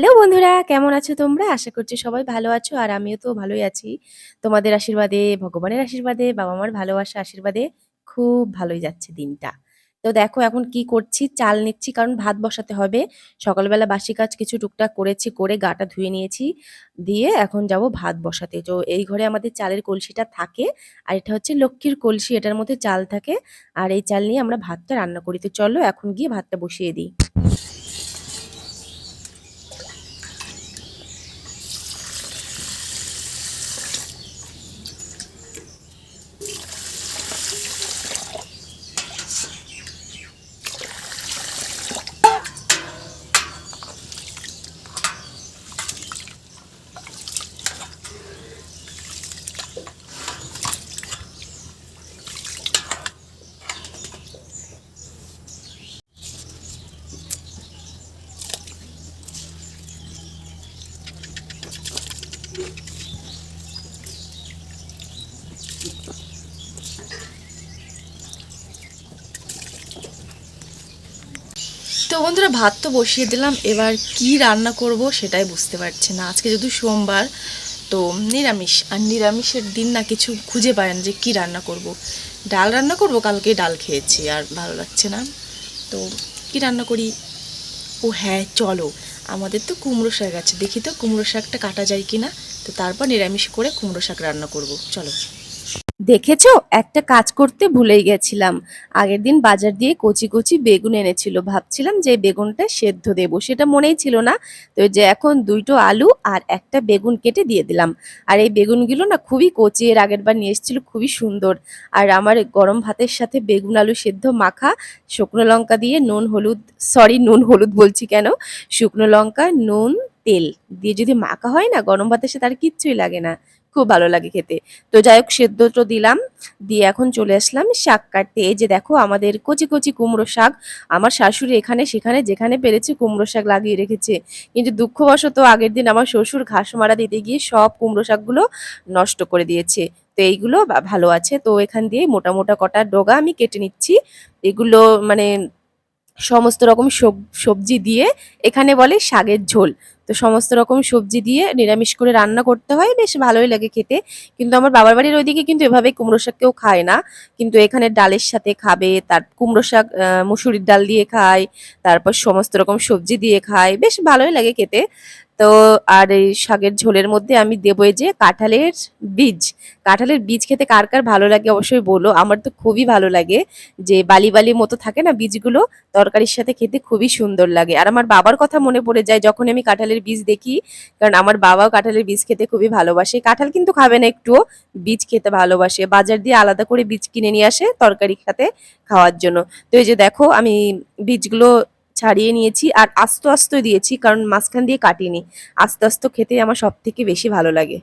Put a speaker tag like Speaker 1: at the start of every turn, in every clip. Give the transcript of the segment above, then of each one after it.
Speaker 1: Hello বন্ধুরা, কেমন আছো তোমরা? আশা করছি সবাই ভালো আছো আর আমিও তো ভালোই আছি। তোমাদের আশীর্বাদে, ভগবানের আশীর্বাদে বাবা মার ভালোবাসা আশীর্বাদে খুব ভালোই যাচ্ছে দিনটা। তো দেখো এখন কি করছি? চাল নিচ্ছি কারণ ভাত বসাতে হবে। সকালবেলা বাসি কাজ কিছু টুকটাক করেছি, করে গাটা ধুয়ে নিয়েছি। দিয়ে এখন যাব ভাত বসাতে। তো এই ঘরে আমাদের চালের কলসিটা থাকে আর এটা হচ্ছে লক্ষ্মীর কলসি, এটার মধ্যে চাল থাকে। আর এই চাল নিয়ে আমরা ভাতটা রান্না করি। তো চলো এখন গিয়ে ভাতটা বসিয়ে দিই।
Speaker 2: তো বন্ধুরা, ভাত তো বসিয়ে দিলাম। এবার কি রান্না করব সেটাই বুঝতে পারছি না। আজকে যেহেতু সোমবার, তো নিরামিষ। আর নিরামিষের দিন না কিছু খুঁজে পায় না যে কি রান্না করব। ডাল রান্না করব, কালকে ডাল খেয়েছি, আর ভালো লাগছে না। তো কি রান্না করি? ও হ্যাঁ চলো। আমাদের তো কুমড়ো শাক আছে। দেখি তো কুমড়ো শাকটা কাটা যায় কি না তো তারপর নিরামিষ করে কুমড়ো শাক রান্না করব। চলো।
Speaker 1: দেখেছ? একটা কাজ করতে ভুলেই গেছিলাম। আগের দিন বাজার দিয়ে কচি কচি বেগুন এনেছিল। ভাবছিলাম যে বেগুনটা সেদ্ধ দেবো। সেটা মনেই ছিল না। তো যে এখন দুইটো আলু আর একটা বেগুন কেটে দিয়ে দিলাম। আর এই বেগুনগুলো না খুবই কচি। এর আগের বার নিয়ে এসেছিল, খুবই সুন্দর। আর আমার গরম ভাতের সাথে বেগুন আলু সেদ্ধ মাখা, শুকনো লঙ্কা দিয়ে নুন, হলুদ সরি নুন, হলুদ বলছি কেন? শুকনো লঙ্কা, নুন তেল দিয়ে যদি মাখা হয় না, গরম ভাতের সাথে আর কিচ্ছুই লাগে না। খুব ভালো লাগে খেতে। তো যাই হোক, সেদ্ধ তো দিলাম, দিয়ে এখন চলে আসলাম শাক কাটতে। এই যে দেখো, আমাদের কচি কচি কুমড়ো শাক। আমার শাশুড়ি এখানে, সেখানে যেখানে পেরেছে কুমড়ো শাক লাগিয়ে রেখেছে। কিন্তু দুঃখবশত আগের দিন আমার শ্বশুর ঘাস মারা দিতে গিয়ে সব কুমড়ো শাকগুলো নষ্ট করে দিয়েছে। তো এইগুলো ভালো আছে। তো এখান দিয়ে মোটা মোটা কটা ডগা আমি কেটে নিচ্ছি। এগুলো মানে সমস্ত রকম সব- সবজি দিয়ে এখানে বলে শাকের ঝোল। তো সমস্ত রকম সবজি দিয়ে নিরামিষ করে রান্না করতে হয়, বেশ ভালোই লাগে খেতে। কিন্তু আমার বাবার বাড়ির ওইদিকে কিন্তু এভাবে কুমড়ো শাক কেউ খায় না। কিন্তু এখানে ডালের সাথে খাবে, তার কুমড়ো শাক মুসুরির ডাল দিয়ে খায়, তারপর সমস্ত রকম সবজি দিয়ে খায়, বেশ ভালোই লাগে খেতে। তো আর এই শাকের ঝোলের মধ্যে আমি দেবো যে কাঁঠালের বীজ। কাঁঠালের বীজ খেতে কার কার ভালো লাগে অবশ্যই বলো। আমার তো খুবই ভালো লাগে যে বালি বালি মতো থাকে না বীজগুলো, তরকারির সাথে খেতে খুবই সুন্দর লাগে। আর আমার বাবার কথা মনে পড়ে যায় যখন আমি কাঁঠালের বীজ দেখি, কারণ আমার বাবাও কাঁঠালের বীজ খেতে খুবই ভালোবাসে। কাঁঠাল কিন্তু খাবে না একটুও, বীজ খেতে ভালোবাসে। বাজার দিয়ে আলাদা করে বীজ কিনে নিয়ে আসে তরকারি খাতে খাওয়ার জন্য। তো এই যে দেখো, আমি বীজগুলো ছাড়িয়ে নিয়েছি আর আস্তে আস্তে দিয়েছি, কারণ মাঝখান দিয়ে কাটিনি। আস্তে আস্তে খেতে আমার সব থেকে বেশি ভালো লাগে।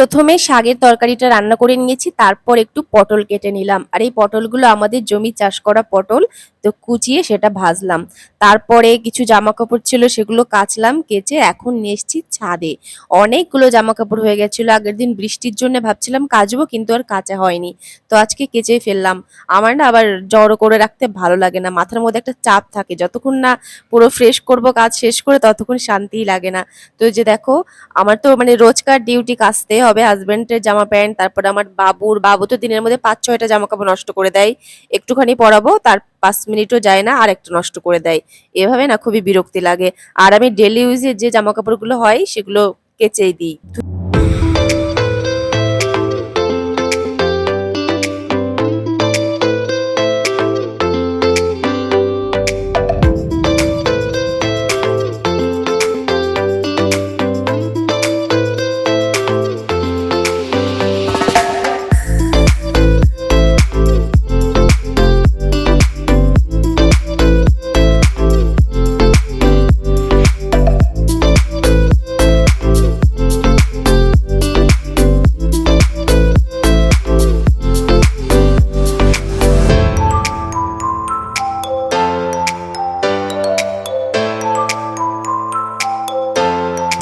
Speaker 1: প্রথমে শাকের তরকারিটা রান্না করে নিয়েছি, তারপর একটু পটল কেটে নিলাম। আর এই পটলগুলো আমাদের জমি চাষ করা পটল, তো কুচিয়ে সেটা ভাজলাম। তারপরে কিছু জামা কাপড় ছিল, সেগুলো কাচলাম, কেচে এখন নিয়ে এসেছি ছাদে। অনেকগুলো জামা কাপড় হয়ে গেছিল, আগের দিন বৃষ্টির জন্য ভাবছিলাম কাচবো, কিন্তু আর কাচা হয়নি। তো আজকে কেচেই ফেললাম। আমার না আবার জড়ো করে রাখতে ভালো লাগে না, মাথার মধ্যে একটা চাপ থাকে। যতক্ষণ না পুরো ফ্রেশ করব, কাজ শেষ করে ততক্ষণ শান্তিই লাগে না। তো যে দেখো, আমার তো মানে রোজকার ডিউটি কাচতে হাজবেন্ডের জামা প্যান্ট, তারপর আমার বাবুর, বাবু তো দিনের মধ্যে পাঁচ ছয়টা জামা কাপড় নষ্ট করে দেয়। একটুখানি পরাবো, তার পাঁচ মিনিটও যায় না আর একটু নষ্ট করে দেয়। এভাবে না খুবই বিরক্তি লাগে। আর আমি ডেলি ইউজের যে জামা কাপড়গুলো হয়, সেগুলো কেচেই দিই।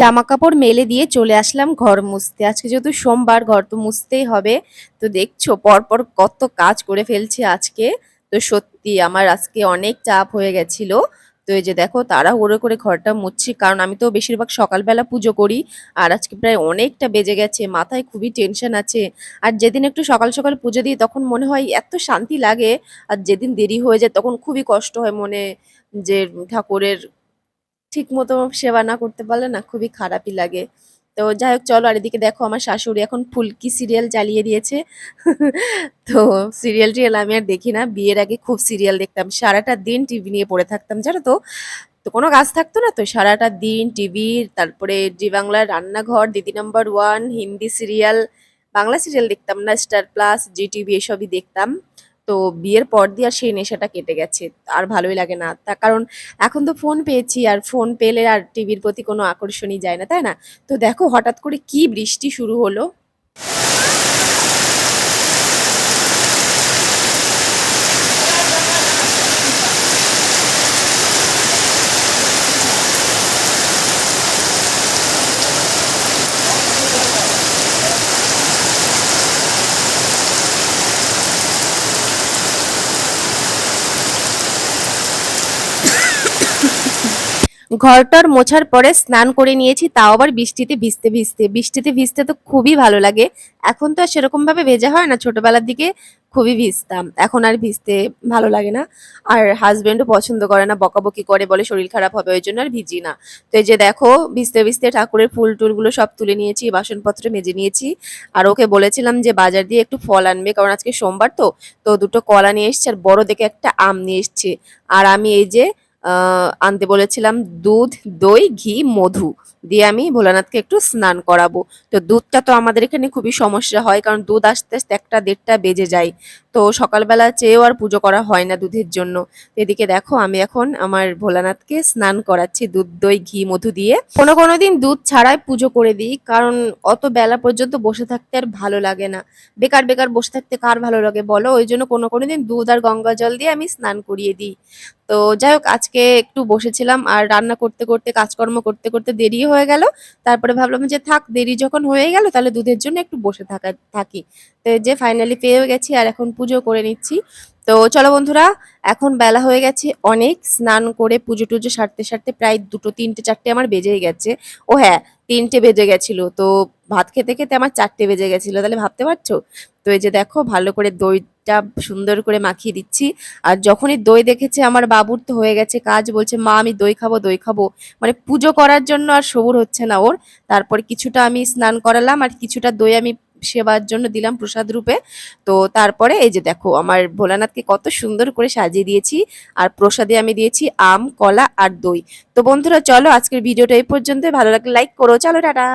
Speaker 1: জামা কাপড় মেলে দিয়ে চলে আসলাম ঘর মুছতে। আজকে যেহেতু সোমবার, ঘর তো মুছতেই হবে। তো দেখছ, পরপর কত কাজ করে ফেলছে আজকে। তো সত্যি আমার আজকে অনেক চাপ হয়ে গেছিল। তো এই যে দেখো তারা তাড়াহুড়ো করে ঘরটা মুছছি। কারণ আমি তো বেশিরভাগ সকালবেলা পুজো করি, আর আজকে প্রায় অনেকটা বেজে গেছে, মাথায় খুবই টেনশন আছে। আর যেদিন একটু সকাল সকাল পুজো দিই, তখন মনে হয় এত শান্তি লাগে, আর যেদিন দেরি হয়ে যায়, তখন খুবই কষ্ট হয় মনে যে ঠাকুরের ঠিক মতো সেবা না করতে পারলে না খুবই খারাপই লাগে। তো যাই হোক, চলো আর এদিকে দেখো আমার শাশুড়ি এখন ফুলকি সিরিয়াল চালিয়ে দিয়েছে। তো সিরিয়াল টিরিয়াল আমি আর দেখি না। বিয়ের আগে খুব সিরিয়াল দেখতাম। সারাটা দিন টিভি নিয়ে পড়ে থাকতাম, জানো তো? তো কোনো কাজ থাকতো না তো? সারাটা দিন টিভি, তারপরে জি বাংলার রান্নাঘর, Didi number one, Hindi serial, Bangla serial দেখতাম না, স্টার প্লাস, জি টিভি এসবই দেখতাম। তো বিয়ের পর দিয়ে আর সেই নেশাটা কেটে গেছে, আর ভালোই লাগে না। তা কারণ এখন তো ফোন পেয়েছি আর ফোন পেলে আর টিভির প্রতি কোনো আকর্ষণই যায় না, তাই না? তো দেখো হঠাৎ করে কি বৃষ্টি শুরু হলো। ঘরটর মোছার পরে স্নান করে নিয়েছি, তাও আবার বৃষ্টিতে ভিজতে ভিজতে। বৃষ্টিতে ভিজতে তো খুবই ভালো লাগে। এখন তো আর সেরকম ভাবে ভেজা হয় না, ছোটবেলার দিকে খুবই ভিজতাম। এখন আর ভিজতে ভালো লাগে না। আর হাজবেন্ডও পছন্দ করে না, বকাবকি করে, বলে শরীর খারাপ হবে, ওই জন্য আর ভিজি না। তো এই যে দেখো, ভিজতে ভিজতে ঠাকুরের ফুল টুলগুলো সব তুলে নিয়েছি, বাসনপত্র মেজে নিয়েছি। আর ওকে বলেছিলাম যে বাজার দিয়ে একটু ফল আনবে, কারণ আজকে সোমবার তো তো দুটো কলা নিয়ে এসছে, আর বড় দেখে একটা আম নিয়ে এসছে। আর আমি এই যে আনতে বলেছিলাম দুধ, দই, ঘি, মধু। দিয়ে আমি ভোলানাথকে একটু স্নান করাবো। তো দুধটা তো আমাদের এখানে খুবই সমস্যা হয়, কারণ দুধ আসতে আসতে একটা দেড়টা বেজে যায়। তো সকালবেলা চেয়েও আর পুজো করা হয় না দুধের জন্য। এদিকে দেখো, আমি এখন আমার ভোলানাথকে স্নান করাচ্ছি দুধ, দই, ঘি, মধু দিয়ে। কোনো কোনো দিন দুধ ছাড়াই পুজো করে দিই, কারণ অত বেলা পর্যন্ত বসে থাকতে আর ভালো লাগে না। বেকার বেকার বসে থাকতে কার ভালো লাগে বলো? ওই জন্য কোনো কোনো দিন দুধ আর গঙ্গা জল দিয়ে আমি স্নান করিয়ে দিই। তো যাই হোক, আজকে একটু বসেছিলাম আর রান্না করতে করতে, কাজকর্ম করতে করতে দেরি হয়ে গেল। তারপরে ভাবলাম যে থাক, দেরি যখন হয়ে গেল, তাহলে দুধের জন্য একটু বসে থাকা থাকি। তো যে ফাইনালি পেয়েও গেছি আর এখন পুজো করে নিচ্ছি। তো চলো বন্ধুরা, এখন বেলা হয়ে গেছে অনেক। স্নান করে পুজো টুজো সারতে সারতে প্রায় দুটো, তিনটে, চারটে আমার বেজেই গেছে। ও হ্যাঁ তিনটে বেজে গেছিল। তো ভাত খেতে খেতে আমার চারটে বেজে গেছিল। তাহলে ভাবতে পারছ? তো এই যে দেখো, ভালো করে দইটা সুন্দর করে মাখিয়ে দিচ্ছি। আর যখনই দই দেখেছে আমার বাবুর তো হয়ে গেছে কাজ, বলছে, মা, আমি দই খাব দই খাব। মানে পুজো করার জন্য আর সবুর হচ্ছে না ওর। তারপর কিছুটা আমি স্নান করালাম আর কিছুটা দই আমি সেবার জন্য দিলাম প্রসাদ রূপে। তো তারপরে এই যে দেখো, আমার ভোলানাথকে কত সুন্দর করে সাজিয়ে দিয়েছি। আর প্রসাদে আমি দিয়েছি আম, কলা আর দই। তো বন্ধুরা, চলো আজকের ভিডিওটা এই পর্যন্ত ভালো লাগলে লাইক করো। চলো, টাটা।